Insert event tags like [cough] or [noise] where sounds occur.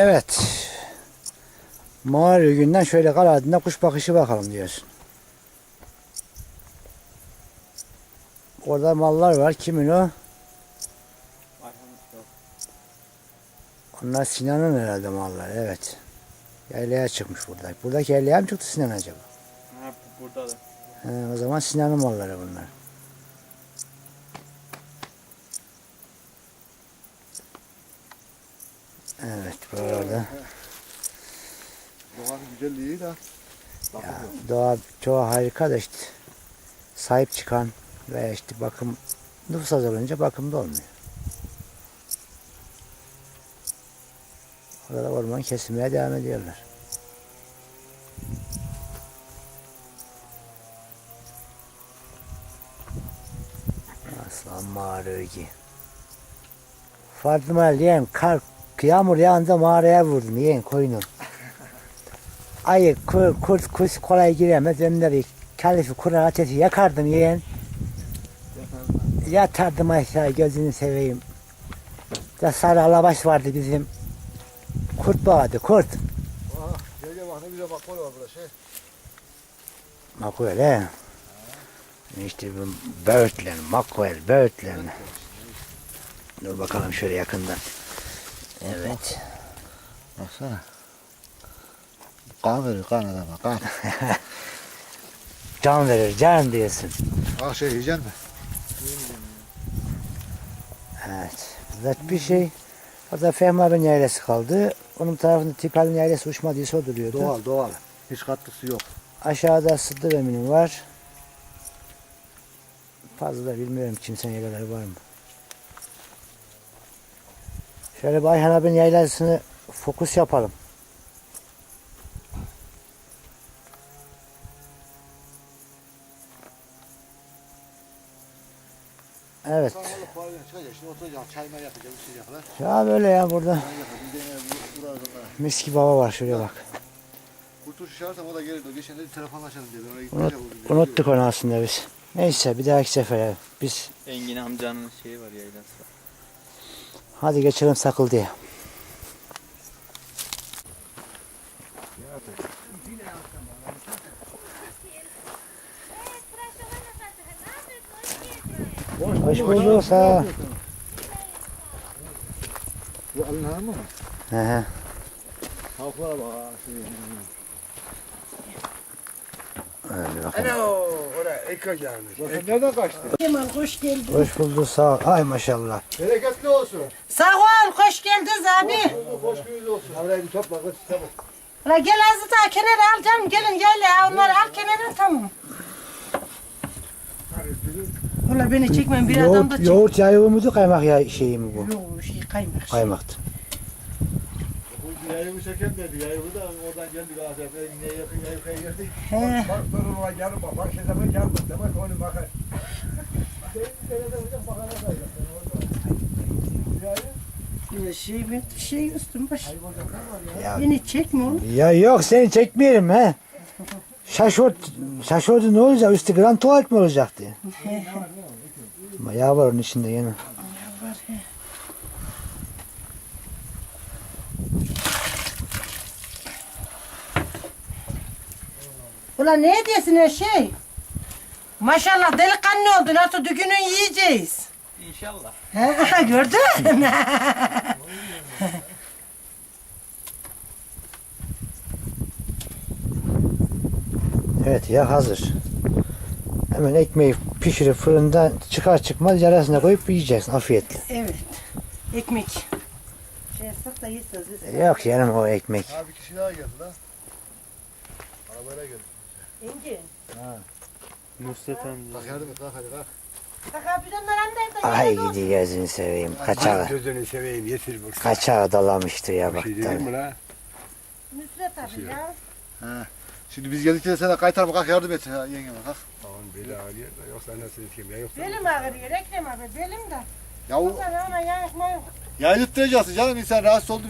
Evet. Mağara günden şöyle kaladığında kuş bakışı bakalım diyorsun. Orada mallar var. Kimin o? Onlar Sinan'ın herhalde mallar. Evet. Yaylaya çıkmış burada. Buradaki yaylaya mı çıktı Sinan acaba? Ha bu- burada da. He, o zaman Sinan'ın malları bunlar. Evet burada. Doğanın güzelliği de. Ya, doğa çoğu harika da işte sahip çıkan ve işte bakım nüfus az olunca bakımda olmuyor. Orada da orman kesilmeye devam ediyorlar. Aslan mağara ki. Fatıma yeğen kar yağmur yağınca mağaraya vurdum yeğen koyunu. Ayı, kur, kurt, kuş kolay giremez. Önleri kalifi kura ateşi yakardım yeğen. Yatardım aşağı gözünü seveyim. Da sarı alabaş vardı bizim. Kurt bağladı kurt. Aha, öyle. İşte böğürtlen, makuel, böğürtlen. Dur bakalım şöyle yakından. Evet. Baksana. Kan verir kan adama kan. [laughs] Can verir, can diyorsun. ah şey yiyeceksin mi? Evet. Burada bir şey. Orada Fehmi abinin yaylası kaldı. Onun tarafında Tipal'in yaylası uçmadıysa o duruyordu. Doğal doğal. Hiç katkısı yok. Aşağıda Sıddır Emin'in var. Fazla da bilmiyorum kimsenin yaylaları var mı. Şöyle bir Ayhan abinin yaylasını fokus yapalım. Evet. Ya böyle ya burada mis gibi hava var şuraya bak. Kurtuluş çağırsam o da gelir. O geçen de diye. Unuttuk onu aslında biz. Neyse bir dahaki sefere biz Engin amcanın şeyi var yaylası. Hadi geçelim Sakıldı'ya. Hoş bulduk sağ. Bu hanım mı? Hı hı. Tavuklara bak. Ha, Öyle bakalım. Alo, oraya Eka gelmiş. Nereden kaçtı? Kemal hoş geldin. Hoş bulduk sağ ol. Ay maşallah. Bereketli olsun. Sağ ol, hoş geldiniz abi. Hoş gününüz olsun. Haberayı bir topla. Kız çabuk. La gel azı da kenara al canım, gelin gel ya. Onları al kenara tamam. Ulan beni çekmeyin bir adam da Yoğurt, çek. yoğurt yağı mıydı kaymak yağı şeyi mi bu? Yok şey kaymak. Kaymaktı. Yayımı çeken dedi. Yayımı da oradan geldik. Gaziantep'e ne yakın yayıkaya girdik. He. Bak duruma gelin bak. Bak şimdi ben geldim. Demek onu bakar. Ya şey ben şey üstüm baş. Ya, Beni çekme oğlum. ya yok seni çekmeyelim he. Şaşort, şaşordu ne olacak? Üstü gram tuvalet mi olacaktı? Yağ var onun içinde yine. Ulan ne diyorsun ya şey? Maşallah delikanlı oldu. Nasıl düğünün yiyeceğiz. İnşallah. Ha, [laughs] gördün? [laughs] Evet ya hazır. Hemen ekmeği pişirip fırından çıkar çıkmaz yarasına koyup yiyeceksin afiyetle. evet. Ekmek. Şey yapsak da yesiniz. Yok canım o ekmek. Ha bir kişi daha geldi lan. Arabayla geldi. İnci. Nusret amca. Bak yardım et kalk hadi kalk. Bak abi onlar annemde. Ay gidi gözünü seveyim. Kaçağı, Gözünü seveyim yeter bu. kaçağı dalamıştır ya Bir bak. şey diyeyim mi la? Nusret abi ya. Şimdi biz geldikten sonra kaytar kalk yardım et ha, yengeme kalk. Tamam beli ağrıyor da yoksa nasıl diyeyim ya yoksa. Belim ağrıyor Ekrem abi belim de. Ya o ona yanık mayık. yaylıttıracaksın canım insan rahatsız oldu